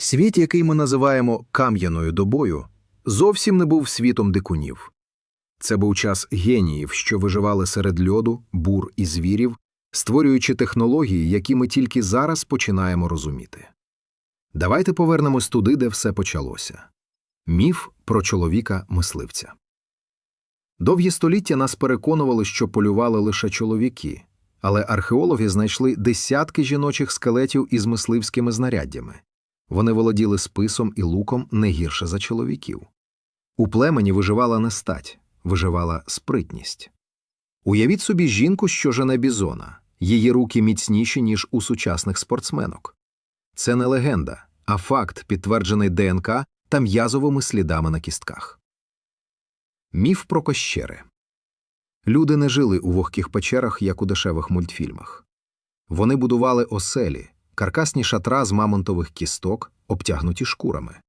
Світ, який ми називаємо кам'яною добою, зовсім не був світом дикунів. Це був час геніїв, що виживали серед льоду, бур і звірів, створюючи технології, які ми тільки зараз починаємо розуміти. Давайте повернемось туди, де все почалося. Міф про чоловіка-мисливця. Довгі століття нас переконували, що полювали лише чоловіки, але археологи знайшли десятки жіночих скелетів із мисливськими знаряддями. Вони володіли списом і луком не гірше за чоловіків. У племені виживала не стать, виживала спритність. Уявіть собі жінку, що жене бізона, її руки міцніші, ніж у сучасних спортсменок. Це не легенда, а факт, підтверджений ДНК та м'язовими слідами на кістках. Міф про кощери Люди не жили у вогких печерах, як у дешевих мультфільмах. Вони будували оселі, каркасні шатра з мамонтових кісток, обтягнуті шкурами.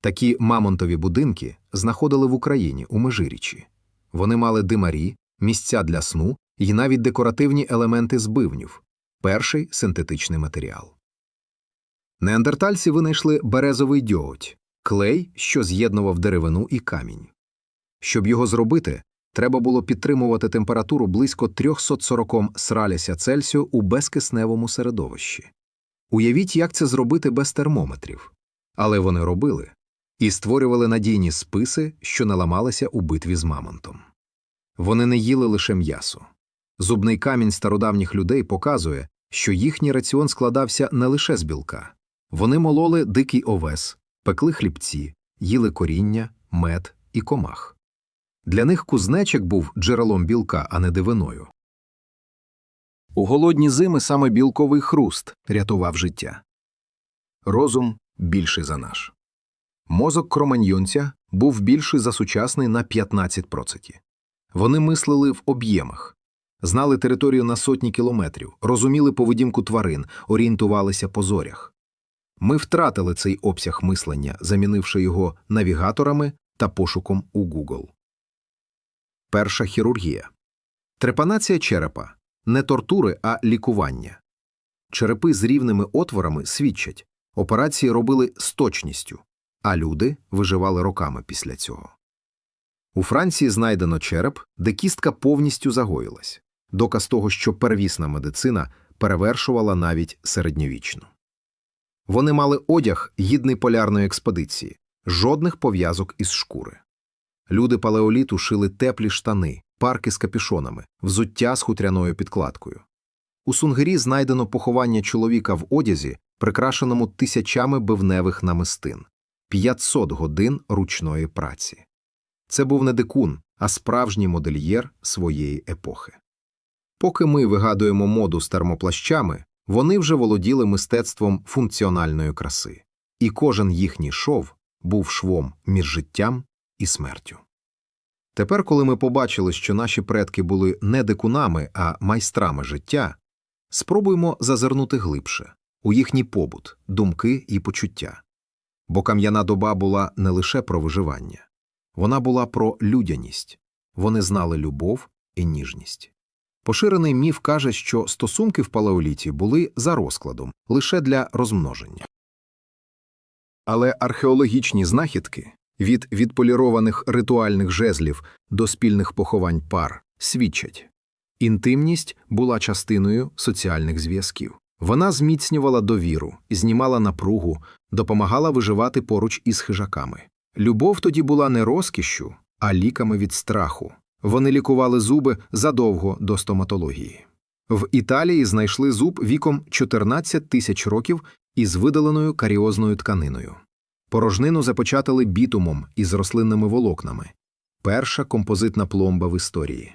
Такі мамонтові будинки знаходили в Україні у Межирічі. Вони мали димарі, місця для сну і навіть декоративні елементи збивнів перший синтетичний матеріал. Неандертальці винайшли березовий дьоготь клей, що з'єднував деревину і камінь. Щоб його зробити, треба було підтримувати температуру близько 340 сраляся Цельсію у безкисневому середовищі. Уявіть, як це зробити без термометрів. Але вони робили і створювали надійні списи, що не ламалися у битві з мамонтом. Вони не їли лише м'ясо. Зубний камінь стародавніх людей показує, що їхній раціон складався не лише з білка. Вони мололи дикий овес, пекли хлібці, їли коріння, мед і комах. Для них кузнечик був джерелом білка, а не дивиною. У голодні зими саме білковий хруст рятував життя. Розум більший за наш. Мозок кроманьйонця був більший за сучасний на 15%. Вони мислили в об'ємах, знали територію на сотні кілометрів, розуміли поведінку тварин, орієнтувалися по зорях. Ми втратили цей обсяг мислення, замінивши його навігаторами та пошуком у Google. Перша хірургія. Трепанація черепа не тортури, а лікування. Черепи з рівними отворами свідчать, операції робили з точністю, а люди виживали роками після цього. У Франції знайдено череп, де кістка повністю загоїлась, доказ того, що первісна медицина перевершувала навіть середньовічну. Вони мали одяг гідний полярної експедиції, жодних пов'язок із шкури. Люди палеоліту шили теплі штани, парки з капюшонами, взуття з хутряною підкладкою. У Сунгирі знайдено поховання чоловіка в одязі, прикрашеному тисячами бивневих намистин, 500 годин ручної праці. Це був не дикун, а справжній модельєр своєї епохи. Поки ми вигадуємо моду з термоплащами, вони вже володіли мистецтвом функціональної краси, і кожен їхній шов був швом між життям і смертю. Тепер, коли ми побачили, що наші предки були не дикунами, а майстрами життя, спробуймо зазирнути глибше у їхній побут, думки і почуття. Бо кам'яна доба була не лише про виживання, вона була про людяність, вони знали любов і ніжність. Поширений міф каже, що стосунки в палеоліті були за розкладом лише для розмноження. Але археологічні знахідки від відполірованих ритуальних жезлів до спільних поховань пар свідчать інтимність була частиною соціальних зв'язків. Вона зміцнювала довіру, знімала напругу, допомагала виживати поруч із хижаками. Любов тоді була не розкішшю, а ліками від страху. Вони лікували зуби задовго до стоматології. В Італії знайшли зуб віком 14 тисяч років із видаленою каріозною тканиною. Порожнину започатали бітумом із рослинними волокнами. Перша композитна пломба в історії.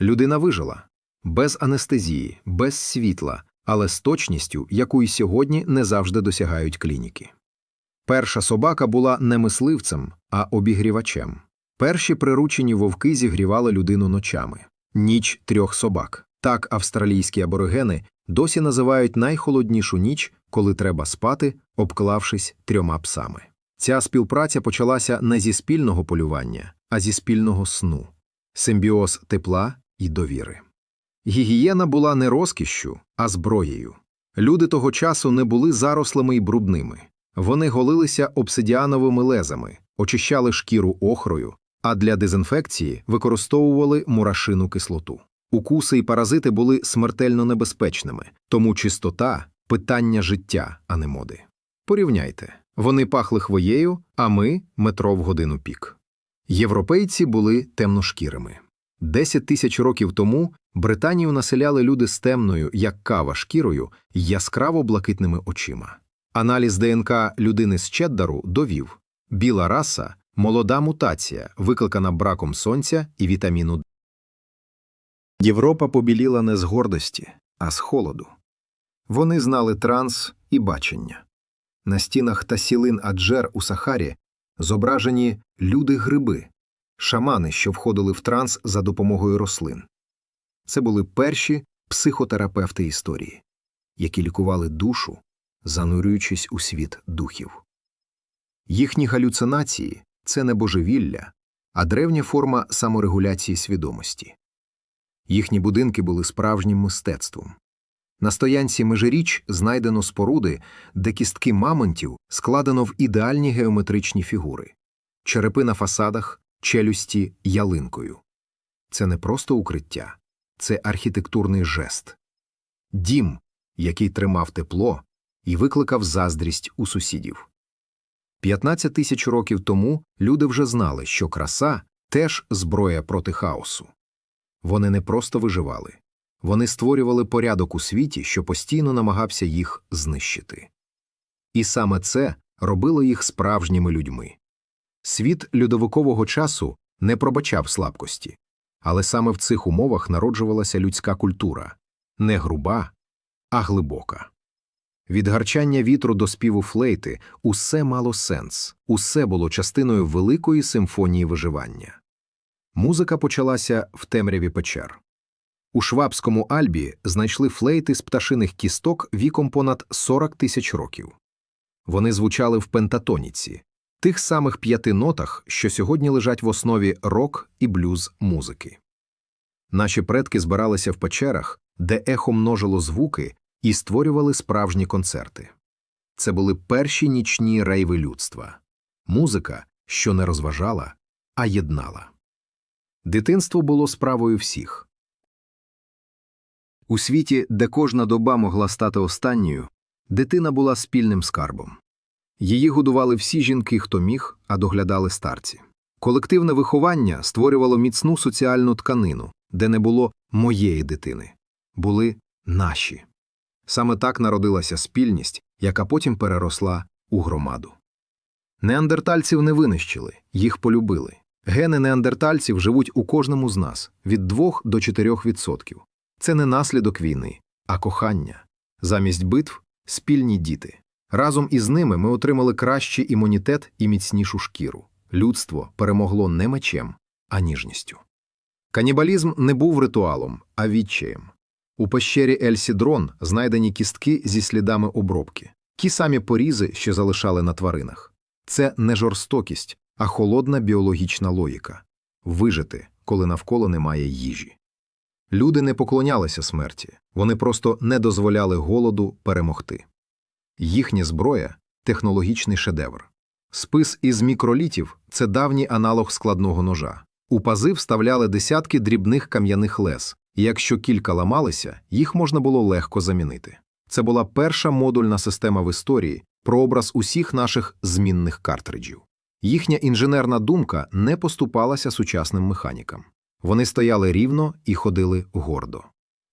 Людина вижила без анестезії, без світла, але з точністю, яку й сьогодні не завжди досягають клініки. Перша собака була не мисливцем, а обігрівачем. Перші приручені вовки зігрівали людину ночами. Ніч трьох собак. Так австралійські аборигени досі називають найхолоднішу ніч, коли треба спати, обклавшись трьома псами. Ця співпраця почалася не зі спільного полювання, а зі спільного сну, симбіоз тепла і довіри. Гігієна була не розкішшю, а зброєю. Люди того часу не були зарослими й брудними. Вони голилися обсидіановими лезами, очищали шкіру охрою, а для дезінфекції використовували мурашину кислоту. Укуси і паразити були смертельно небезпечними, тому чистота питання життя, а не моди. Порівняйте вони пахли хвоєю, а ми метро в годину пік. Європейці були темношкірими. Десять тисяч років тому Британію населяли люди з темною, як кава шкірою, яскраво блакитними очима. Аналіз ДНК людини з Чеддару довів біла раса молода мутація, викликана браком сонця і вітаміну Д. Європа побіліла не з гордості, а з холоду. Вони знали транс і бачення. На стінах Тасілин Аджер у Сахарі зображені люди-гриби, шамани, що входили в транс за допомогою рослин. Це були перші психотерапевти історії, які лікували душу, занурюючись у світ духів. Їхні галюцинації це не божевілля, а древня форма саморегуляції свідомості. Їхні будинки були справжнім мистецтвом. На стоянці межиріч знайдено споруди, де кістки мамонтів складено в ідеальні геометричні фігури, черепи на фасадах, челюсті ялинкою. Це не просто укриття, це архітектурний жест. Дім, який тримав тепло і викликав заздрість у сусідів. 15 тисяч років тому люди вже знали, що краса теж зброя проти хаосу. Вони не просто виживали, вони створювали порядок у світі, що постійно намагався їх знищити. І саме це робило їх справжніми людьми. Світ льодовикового часу не пробачав слабкості, але саме в цих умовах народжувалася людська культура не груба, а глибока. Від гарчання вітру до співу флейти усе мало сенс, усе було частиною великої симфонії виживання. Музика почалася в темряві печер. У Швабському Альбі знайшли флейти з пташиних кісток віком понад 40 тисяч років. Вони звучали в пентатоніці, тих самих п'яти нотах, що сьогодні лежать в основі рок і блюз музики. Наші предки збиралися в печерах, де ехо множило звуки і створювали справжні концерти. Це були перші нічні рейви людства музика, що не розважала, а єднала. Дитинство було справою всіх. У світі, де кожна доба могла стати останньою, дитина була спільним скарбом. Її годували всі жінки, хто міг, а доглядали старці. Колективне виховання створювало міцну соціальну тканину, де не було моєї дитини, були наші. Саме так народилася спільність, яка потім переросла у громаду. Неандертальців не винищили, їх полюбили. Гени неандертальців живуть у кожному з нас від 2 до 4%. Це не наслідок війни, а кохання. Замість битв спільні діти. Разом із ними ми отримали кращий імунітет і міцнішу шкіру. Людство перемогло не мечем, а ніжністю. Канібалізм не був ритуалом, а відчаєм. У пещері Ель-Сідрон знайдені кістки зі слідами обробки, ті самі порізи, що залишали на тваринах. Це не жорстокість, а холодна біологічна логіка вижити, коли навколо немає їжі. Люди не поклонялися смерті, вони просто не дозволяли голоду перемогти. Їхня зброя технологічний шедевр. Спис із мікролітів це давній аналог складного ножа. У пази вставляли десятки дрібних кам'яних лез, і якщо кілька ламалися, їх можна було легко замінити. Це була перша модульна система в історії, прообраз усіх наших змінних картриджів. Їхня інженерна думка не поступалася сучасним механікам. Вони стояли рівно і ходили гордо.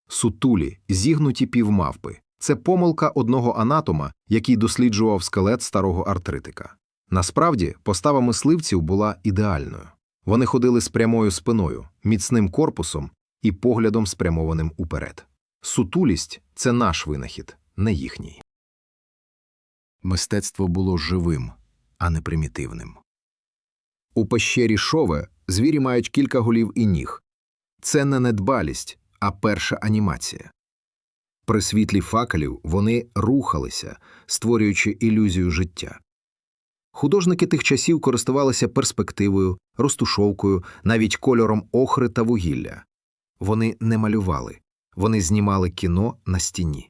Сутулі, зігнуті півмавпи це помилка одного анатома, який досліджував скелет старого артритика. Насправді, постава мисливців була ідеальною. Вони ходили з прямою спиною, міцним корпусом і поглядом спрямованим уперед. Сутулість це наш винахід, не їхній. Мистецтво було живим, а не примітивним. У пещері шове звірі мають кілька голів і ніг. Це не недбалість, а перша анімація. При світлі факелів вони рухалися, створюючи ілюзію життя. Художники тих часів користувалися перспективою, розтушовкою, навіть кольором охри та вугілля. Вони не малювали, вони знімали кіно на стіні.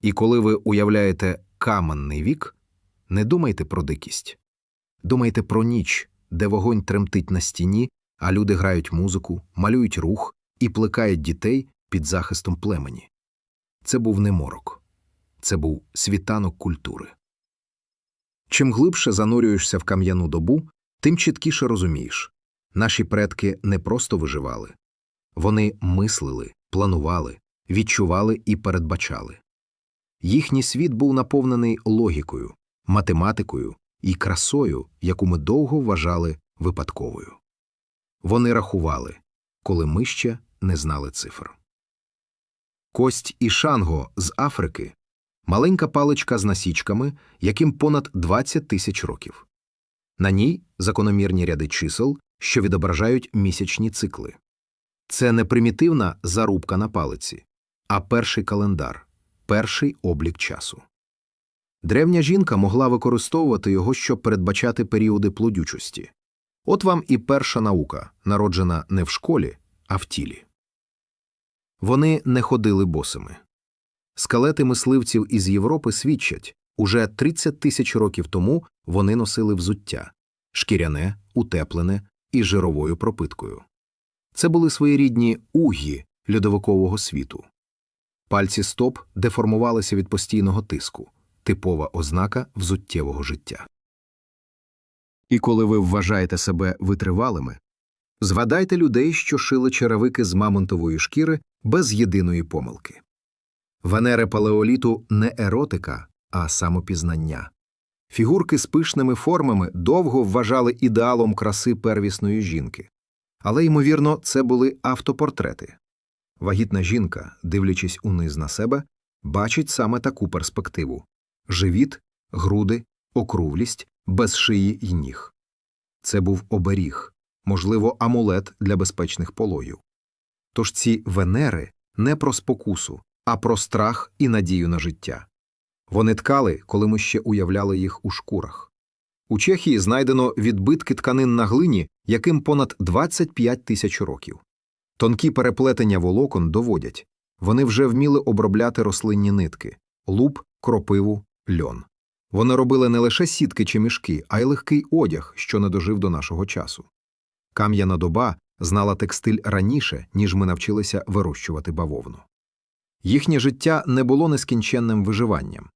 І коли ви уявляєте каменний вік, не думайте про дикість. Думайте про ніч, де вогонь тремтить на стіні, а люди грають музику, малюють рух і плекають дітей під захистом племені. Це був не морок. Це був світанок культури. Чим глибше занурюєшся в кам'яну добу, тим чіткіше розумієш наші предки не просто виживали, вони мислили, планували, відчували і передбачали. Їхній світ був наповнений логікою, математикою і красою, яку ми довго вважали випадковою. Вони рахували, коли ми ще не знали цифр. Кость і шанго з Африки маленька паличка з насічками, яким понад 20 тисяч років. На ній закономірні ряди чисел, що відображають місячні цикли. Це не примітивна зарубка на палиці, а перший календар, перший облік часу. Древня жінка могла використовувати його, щоб передбачати періоди плодючості. От вам і перша наука, народжена не в школі, а в тілі. Вони не ходили босими. Скелети мисливців із Європи свідчать уже 30 тисяч років тому вони носили взуття шкіряне, утеплене і жировою пропиткою. Це були своєрідні угі льодовикового світу. Пальці стоп деформувалися від постійного тиску, типова ознака взуттєвого життя. І коли ви вважаєте себе витривалими, згадайте людей, що шили черевики з мамонтової шкіри без єдиної помилки. Венери палеоліту не еротика, а самопізнання. Фігурки з пишними формами довго вважали ідеалом краси первісної жінки. Але, ймовірно, це були автопортрети. Вагітна жінка, дивлячись униз на себе, бачить саме таку перспективу живіт, груди, округлість, без шиї й ніг. Це був оберіг, можливо, амулет для безпечних пологів. Тож ці венери не про спокусу, а про страх і надію на життя. Вони ткали, коли ми ще уявляли їх у шкурах. У Чехії знайдено відбитки тканин на глині, яким понад 25 тисяч років. Тонкі переплетення волокон доводять вони вже вміли обробляти рослинні нитки луп, кропиву, льон. Вони робили не лише сітки чи мішки, а й легкий одяг, що не дожив до нашого часу. Кам'яна доба знала текстиль раніше, ніж ми навчилися вирощувати бавовну. Їхнє життя не було нескінченним виживанням.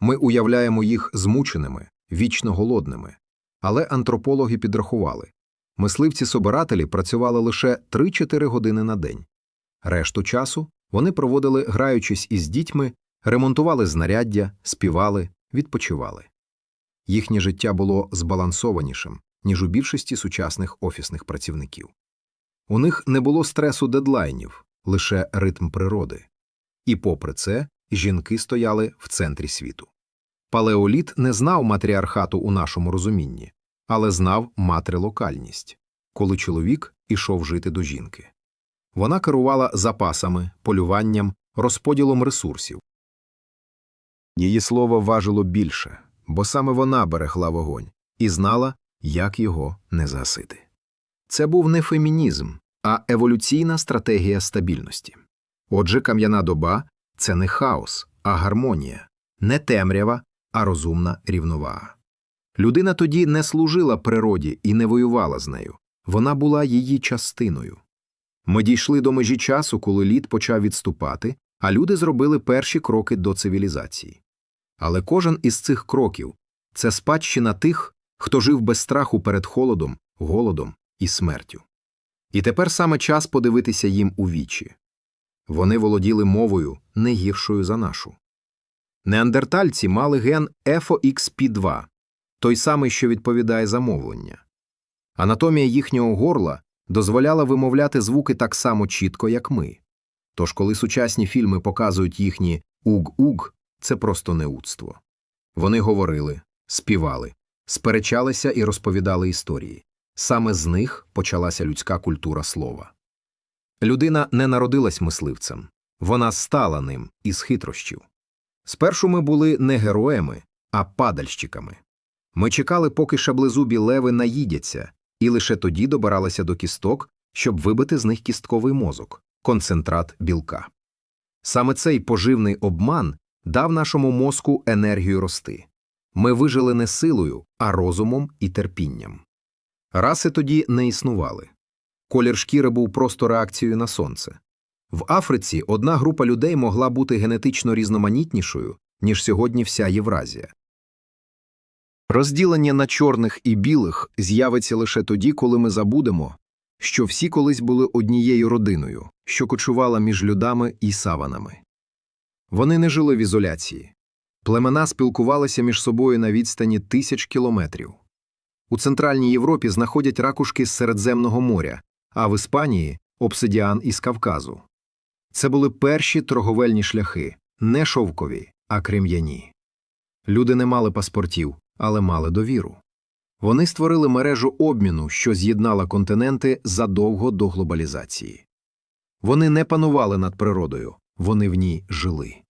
Ми уявляємо їх змученими, вічно голодними. Але антропологи підрахували мисливці-собирателі працювали лише 3-4 години на день. Решту часу вони проводили, граючись із дітьми, ремонтували знаряддя, співали, відпочивали. Їхнє життя було збалансованішим, ніж у більшості сучасних офісних працівників. У них не було стресу дедлайнів, лише ритм природи. І попри це, жінки стояли в центрі світу. Палеоліт не знав матріархату у нашому розумінні, але знав матрилокальність, коли чоловік ішов жити до жінки. Вона керувала запасами, полюванням, розподілом ресурсів. Її слово важило більше, бо саме вона берегла вогонь і знала, як його не згасити. Це був не фемінізм, а еволюційна стратегія стабільності. Отже, кам'яна доба це не хаос, а гармонія, не темрява, а розумна рівновага. Людина тоді не служила природі і не воювала з нею, вона була її частиною. Ми дійшли до межі часу, коли лід почав відступати, а люди зробили перші кроки до цивілізації. Але кожен із цих кроків це спадщина тих, хто жив без страху перед холодом, голодом і смертю. І тепер саме час подивитися їм у вічі. Вони володіли мовою не гіршою за нашу. Неандертальці мали ген FOXP2, той самий, що відповідає за мовлення. Анатомія їхнього горла дозволяла вимовляти звуки так само чітко, як ми. Тож, коли сучасні фільми показують їхні уг-уг, це просто неудство. Вони говорили, співали, сперечалися і розповідали історії. Саме з них почалася людська культура слова. Людина не народилась мисливцем, вона стала ним із хитрощів. Спершу ми були не героями, а падальщиками. Ми чекали, поки шаблезубі леви наїдяться, і лише тоді добиралися до кісток, щоб вибити з них кістковий мозок, концентрат білка. Саме цей поживний обман дав нашому мозку енергію рости. Ми вижили не силою, а розумом і терпінням. Раси тоді не існували. Колір шкіри був просто реакцією на сонце. В Африці одна група людей могла бути генетично різноманітнішою, ніж сьогодні вся Євразія. Розділення на чорних і білих з'явиться лише тоді, коли ми забудемо, що всі колись були однією родиною, що кочувала між людами і саванами. Вони не жили в ізоляції. Племена спілкувалися між собою на відстані тисяч кілометрів. У Центральній Європі знаходять ракушки з Середземного моря, а в Іспанії обсидіан із Кавказу. Це були перші торговельні шляхи, не шовкові, а крем'яні. Люди не мали паспортів, але мали довіру. Вони створили мережу обміну, що з'єднала континенти задовго до глобалізації. Вони не панували над природою, вони в ній жили.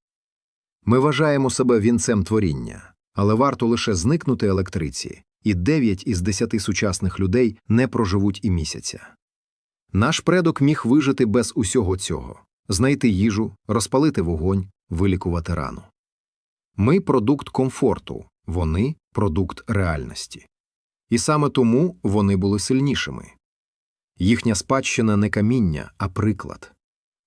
Ми вважаємо себе вінцем творіння, але варто лише зникнути електриці, і 9 із 10 сучасних людей не проживуть і місяця. Наш предок міг вижити без усього цього знайти їжу, розпалити вогонь, вилікувати рану. Ми продукт комфорту, вони продукт реальності. І саме тому вони були сильнішими. Їхня спадщина не каміння, а приклад.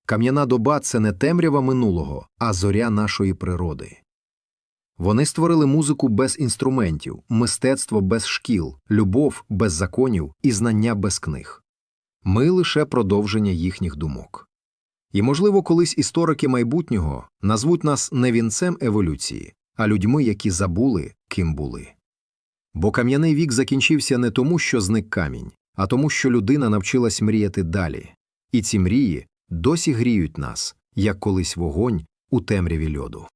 Кам'яна доба це не темрява минулого, а зоря нашої природи. Вони створили музику без інструментів, мистецтво без шкіл, любов без законів і знання без книг. Ми лише продовження їхніх думок. І, можливо, колись історики майбутнього назвуть нас не вінцем еволюції, а людьми, які забули, ким були. Бо кам'яний вік закінчився не тому, що зник камінь, а тому, що людина навчилась мріяти далі. І ці мрії досі гріють нас, як колись вогонь у темряві льоду.